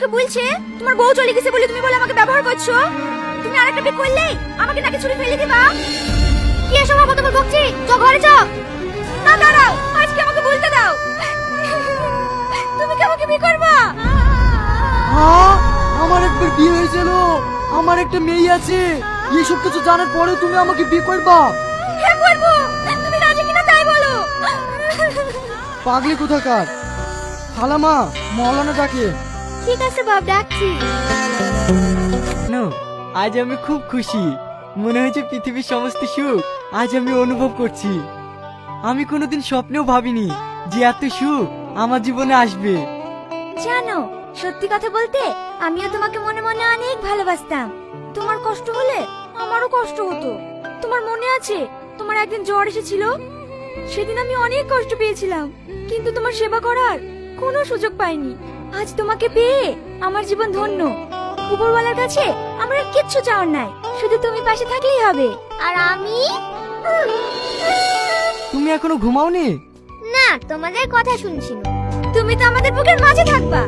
লোকে বলছে তোমার বউ চলে গেছে বলে তুমি বলে আমাকে ব্যবহার করছ? তুমি আরেকটা বিয়ে করলে আমাকে নাকি ছুরি ফেলে দিবা? কি এসব কথা বকছি? চ ঘরে চ না দাঁড়াও আজকে আমাকে বলতে দাও। তুমি কি আমাকে বিয়ে করবা? হ্যাঁ আমার একবার বিয়ে হয়েছিল আমার একটা মেয়ে আছে। এইসব কিছু জানার পরেও তুমি আমাকে বিয়ে করবা? হ্যাঁ করব। তুমি রাজি কিনা তাই বলো। পাগলি কোথাকার? খালামা মৌলানা ডাকে। ঠিক আছে বাপ ডাকছি নো আজ আমি খুব খুশি। মনে হয়েছে পৃথিবীর সমস্ত সুখ আজ আমি অনুভব করছি। আমি কোনোদিন স্বপ্নেও ভাবিনি যে এত সুখ আমার জীবনে আসবে। জানো সত্যি কথা বলতে আমিও তোমাকে মনে মনে অনেক ভালোবাসতাম। তোমার কষ্ট হলে আমারও কষ্ট হতো। তোমার মনে আছে তোমার একদিন জ্বর এসেছিল? সেদিন আমি অনেক কষ্ট পেয়েছিলাম কিন্তু তোমার সেবা করার কোনো সুযোগ পাইনি। আজ তোমাকে পেয়ে আমার জীবন ধন্য। উপরওয়ালার কাছে আমার আর কিচ্ছু চাওয়ার নাই। শুধু তুমি পাশে থাকলেই হবে। আর আমি? তুমি এখনও ঘুমাওনি? না তোমাদের কথা শুনছি তুমি তো আমাদের বুকের মাঝে থাকবা।